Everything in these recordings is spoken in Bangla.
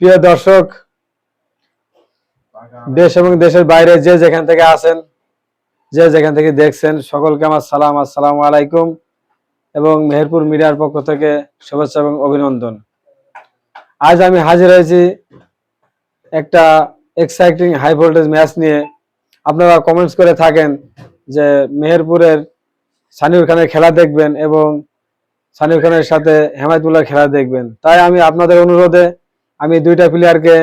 প্রিয় দর্শক, দেশ এবং দেশের বাইরে যে যেখান থেকে আছেন, যে যেখান থেকে দেখছেন, সকলকে আমার সালাম, আসসালামু আলাইকুম এবং মেহেরপুর মিডিয়ার পক্ষ থেকে শুভেচ্ছা এবং অভিনন্দন। আজ আমি হাজির হয়েছি একটা এক্সাইটিং হাই ভোল্টেজ ম্যাচ নিয়ে। আপনারা কমেন্টস করে থাকেন যে মেহেরপুরের সানিউর খানের খেলা দেখবেন এবং সানিউর খানের সাথে হেমায়তুল্লাহর খেলা দেখবেন। তাই আমি আপনাদের অনুরোধে আমি দুইটা প্লেয়ারকে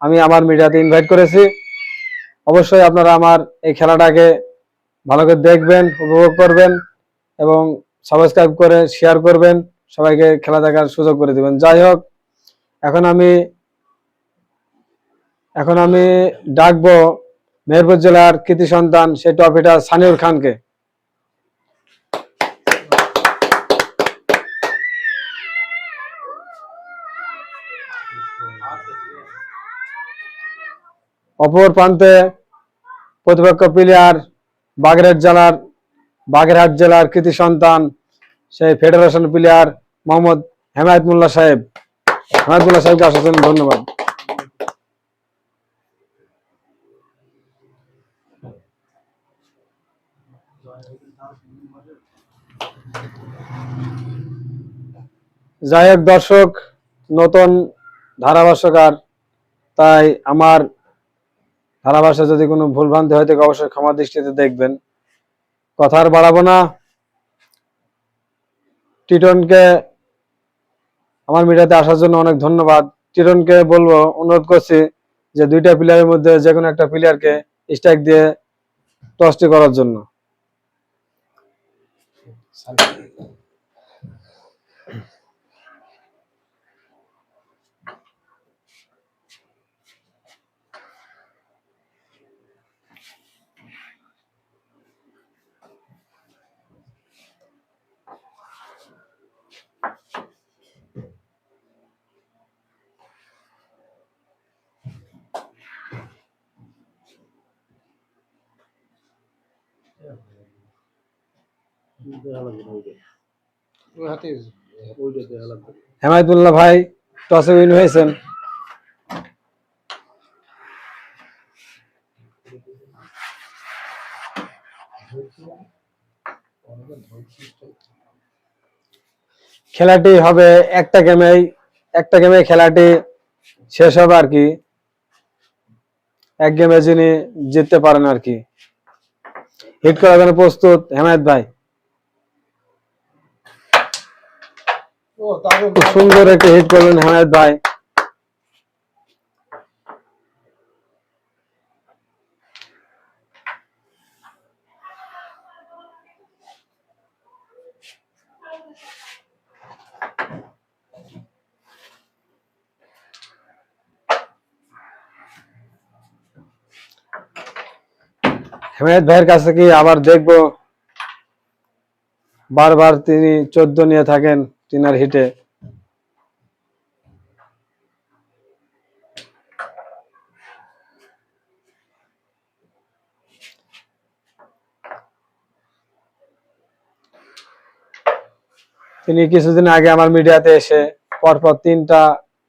আমি আমার মিডিয়াতে ইনভাইট করেছি। অবশ্যই আপনারা আমার এই খেলাটাকে ভালো করে দেখবেন, উপভোগ করবেন এবং সাবস্ক্রাইব করে শেয়ার করবেন। সবাইকে খেলা দেখার সুযোগ করে দিবেন। যাই হোক, এখন আমি এখন আমি ডাকবো মেহেরপুর জেলার কৃতি সন্তান, সেই ট্রফিটা সানিউর খানকে। অপর প্রান্তে প্রতিপক্ষ প্লেয়ার বাগেরহাট জেলার বাগেরহাট জেলার কৃতি সন্তান সেই ফেডারেশন প্লেয়ার মোহাম্মদ হেমায়ত মোল্লা সাহেব। হেমায়ত মোল্লা সাহেবকে আসার জন্য ধন্যবাদ। যাই হোক দর্শক, নতুন ধারাভাষ্যকার, তাই আমার ধারাভাষা যদি কোনো ভুলভ্রান্তি হয় থাকে অবশ্যই ক্ষমা দৃষ্টিতে দেখবেন। কথা আর বাড়াবো না। টিটনকে আমার মিডিয়াতে আসার জন্য অনেক ধন্যবাদ। টিটনকে বলব, অনুরোধ করছি যে দুইটা প্লেয়ারের মধ্যে যে কোনো একটা প্লেয়ারকে স্ট্রাইক দিয়ে টসটি করার জন্য। হেমায়তুল্লাহ ভাই টসে উইন হয়েছেন। খেলাটি হবে একটা গেমেই একটা গেমে খেলাটি শেষ হবে আর কি। এক গেমে যিনি জিততে পারেন আর কি। হিট করার জন্য প্রস্তুত হেমায়ত ভাই। সুন্দর একটি হিট করলেন হেমায়ত ভাই হেমায়ত ভাইয়ের কাছে কি আবার দেখব? বারবার তিনি চোদ্দ নিয়ে থাকেন। তিনার হিটে। তিনি কিছুদিন আগে আমার মিডিয়াতে এসে পরপর তিনটা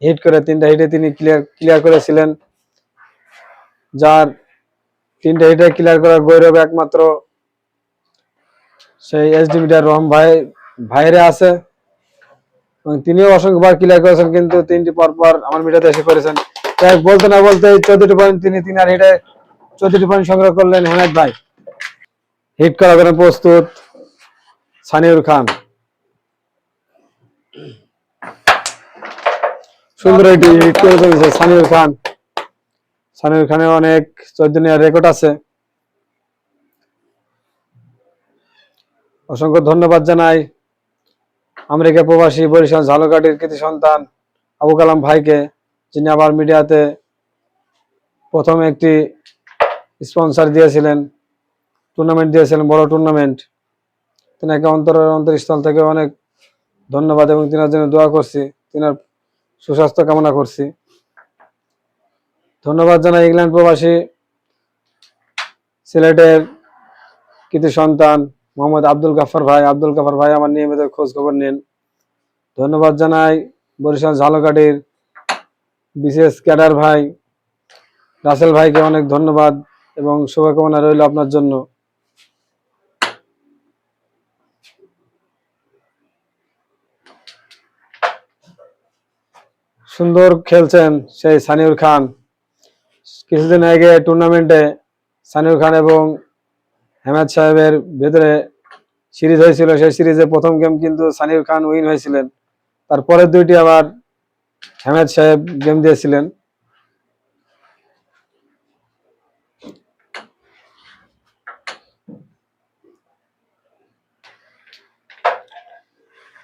হিট করে, তিনটা হিটে তিনি ক্লিয়ার ক্লিয়ার করেছিলেন। যার তিনটা হিটে ক্লিয়ার করার গৌরব একমাত্র সেই এসডি মিডিয়ার রহম ভাই, ভাইরে আছে। এবং তিনিও অসংখ্যবার ক্লিয়ার করেছেন, কিন্তু তিনটি পরপর আমার মিডিয়াতে এসে করেছেন বলতে না বলতে চোদ্দটি পয়েন্ট তিনি তিন আর হিটে চোদ্দটি পয়েন্ট সংগ্রহ করলেন হেনায়ত ভাই। হিট করার জন্য প্রস্তুত সানিউর খান। সুন্দর একটি হিট করে ফেলেছে সানিউর খান। সানিউর খানের অনেক চোদ্দ রেকর্ড আছে। অসংখ্য ধন্যবাদ জানাই। আমেরিকা প্রবাসী বরিশাল ঝালকাঠির কৃতি সন্তান আবু কালাম ভাইকে, যিনি আবার মিডিয়াতে প্রথম একটি স্পন্সর দিয়েছিলেন টুর্নামেন্ট দিয়েছিলেন, বড় টুর্নামেন্ট তিনাকে অন্তরের অন্তরস্থল থেকে অনেক ধন্যবাদ এবং তিনার জন্য দোয়া করছি, তিনার সুস্বাস্থ্য কামনা করছি। ধন্যবাদ জানাই ইংল্যান্ড প্রবাসী, সিলেটের কৃতি সন্তান মোহাম্মদ আব্দুল গাফার ভাই। আব্দুল গাফার ভাই, আমার নিয়মিত খোঁজ খবর নেন। ধন্যবাদ জানাই বরিশাল ঝালকাঠির বিশেষ ক্যাডার ভাই। রাসেল ভাইকে অনেক ধন্যবাদ এবং শুভকামনা রইল আপনার জন্য। সুন্দর খেলছেন সেই সানিউর খান। কিছুদিন আগে টুর্নামেন্টে সানিউর খান এবং হেমাদ সাহেবের ভেতরে সিরিজ হয়েছিল, সেই সিরিজে প্রথম গেম কিন্তু সানিউর খান উইন হয়েছিলেন। তারপরের দুইটি আবার হেমাদ সাহেব গেম দিয়েছিলেন।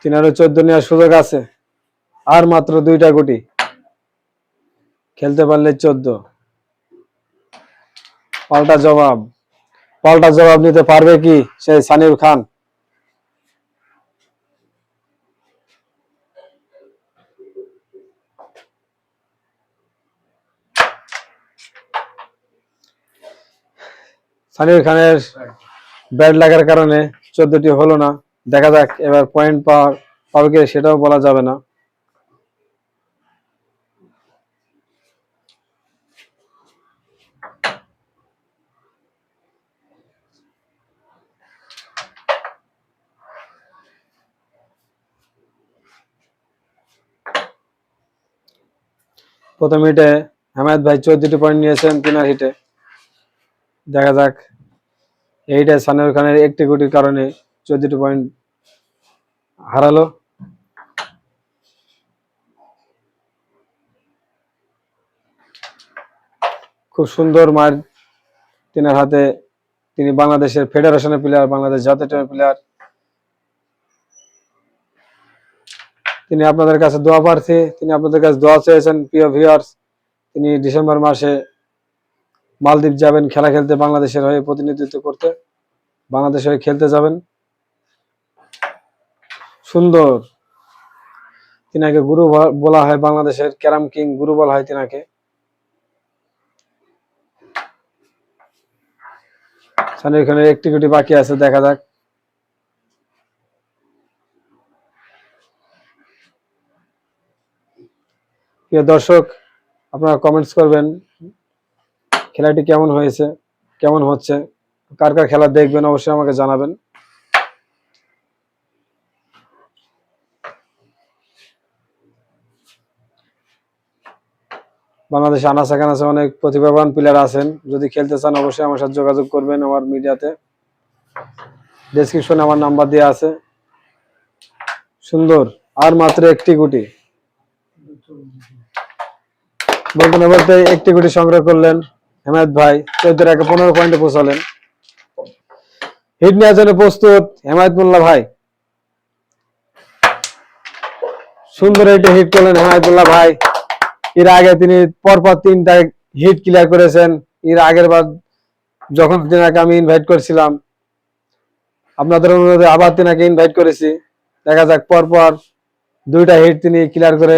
তিনারও চোদ্দ নেওয়ার সুযোগ আছে, আর মাত্র দুইটা গুটি। খেলতে পারলে চোদ্দ। পাল্টা জবাব। পাল্টা জবাব নিতে পারবে কি সেই সানিউর খান? সানিউর খানের ব্যাড লাগার কারণে চোদ্দটি হলো না। দেখা যাক, এবার পয়েন্ট পাওয়া পাবে সেটাও বলা যাবে না। প্রথম হিটে হামায়ত ভাই চোদ্দটি পয়েন্ট নিয়েছেন তিনার হিটে। দেখা যাক। এইটা সানিউর খানের একটি গুটির কারণে চোদ্দটি পয়েন্ট হারালো। খুব সুন্দর মার তিনার হাতে তিনি বাংলাদেশের ফেডারেশনের প্লেয়ার বাংলাদেশ জাতীয় টিমের প্লেয়ার তিনি আপনাদের কাছে দোয়া প্রার্থী, তিনি আপনাদের কাছে দোয়া চেয়েছেন, প্রিয় ভিউয়ার্স তিনি ডিসেম্বর মাসে মালদ্বীপ যাবেন খেলা খেলতে বাংলাদেশের হয়ে প্রতিনিধিত্ব করতে বাংলাদেশের হয়ে খেলতে যাবেন। সুন্দর, তিনাকে গুরু বলা হয় বাংলাদেশের ক্যারাম কিং, গুরু বলা হয় তিনাকে। খানের একটি গুটি বাকি আছে, দেখা যাক। প্রিয় দর্শক, আপনারা কমেন্টস করবেন, খেলাটি কেমন হয়েছে, কেমন হচ্ছে, কার কার খেলা দেখবেন অবশ্যই আমাকে জানাবেন। বাংলাদেশে আনাচে কানাচে অনেক প্রতিভাবান প্লেয়ার আছেন, যদি খেলতে চান অবশ্যই আমার সাথে যোগাযোগ করবেন আমার মিডিয়াতে। ডেসক্রিপশনে আমার নাম্বার দেওয়া আছে। সুন্দর, আর মাত্র একটি গুটি। বলতে না বলতে একটি গুটি সংগ্রহ করলেন হেমায়ত ভাই। চোদ্দ একে পনেরো পয়েন্টে পৌঁছালেন। হিট নেওয়ার জন্য প্রস্তুত হেমায়ত মোল্লা ভাই। সুন্দর একটা হিট করলেন হেমায়তুল্লাহ ভাই। এর আগে তিনি পরপর তিনটা হিট ক্লিয়ার করেছেন। এর আগের বার যখন তিনাকে আমি ইনভাইট করেছিলাম, আপনাদের অনুরোধে আবার তিনাকে ইনভাইট করেছি। দেখা যাক পরপর দুইটা হিট তিনি ক্লিয়ার করে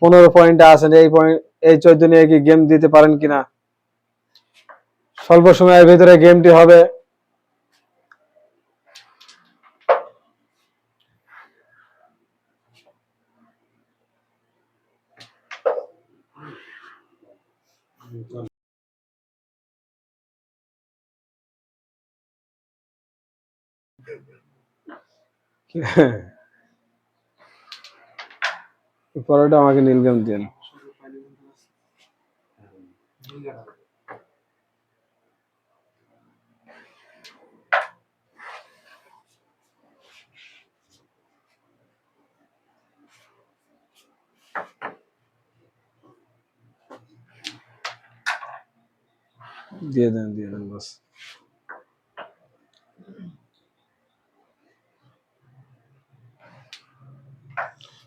পনেরো পয়েন্টে আছেন। এই পয়েন্ট এই চোদ্দ নিয়ে কি গেম দিতে পারেন কিনা? স্বল্প সময়ের ভিতরে গেমটি হবে। পরোটা আমাকে নীলগাম দেন দিয়ে দেন দিয়ে দেন বাস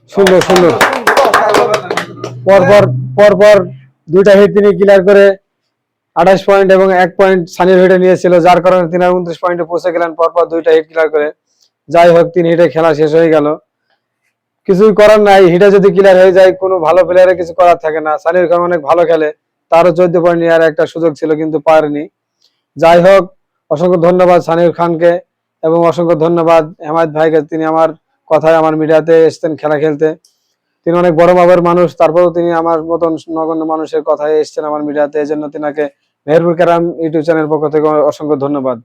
সুন্দর সুন্দর। পরপর পরপর দুইটা হিট তিনি ক্লিয়ার করে আঠাশ পয়েন্ট এবং এক পয়েন্ট সানির হিটে নিয়েছিল, যার কারণে তিনি উনত্রিশ পয়েন্টে পৌঁছে গেলেন। পরপর দুইটা হিট ক্লিয়ার করে যাই হোক, তিন হিটে খেলা শেষ হয়ে গেল। কিছুই করার নাই হিটে যদি ক্লিয়ার হয়ে যায়, কোনো ভালো প্লেয়ারে কিছু করার থাকে না। সানির খান অনেক ভালো খেলে, তারও চোদ্দ পয়েন্ট নেওয়ার একটা সুযোগ ছিল, কিন্তু পারেনি। যাই হোক, অসংখ্য ধন্যবাদ সানির খানকে এবং অসংখ্য ধন্যবাদ হেমায়ত ভাইকে, তিনি আমার কথায় আমার মিডিয়াতে এসেছেন খেলা খেলতে। তিনি অনেক বড় মাপের মানুষ, তারপরেও তিনি আমার মতন নগণ্য মানুষের কথায় এসেছেন আমার মিডিয়াতে। এই জন্য তিনাকে মেহেরপুর ক্যারাম ইউটিউব চ্যানেল পক্ষ থেকে অসংখ্য ধন্যবাদ।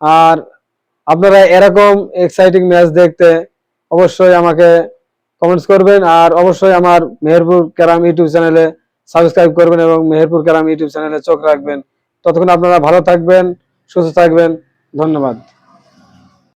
আর আপনারা এরকম এক্সাইটিং ম্যাচ দেখতে অবশ্যই আমাকে কমেন্টস করবেন, আর অবশ্যই আমার মেহেরপুর ক্যারাম ইউটিউব চ্যানেলে সাবস্ক্রাইব করবেন এবং মেহেরপুর ক্যারাম ইউটিউব চ্যানেলে চোখ রাখবেন। ততক্ষণ আপনারা ভালো থাকবেন, সুস্থ থাকবেন। ধন্যবাদ।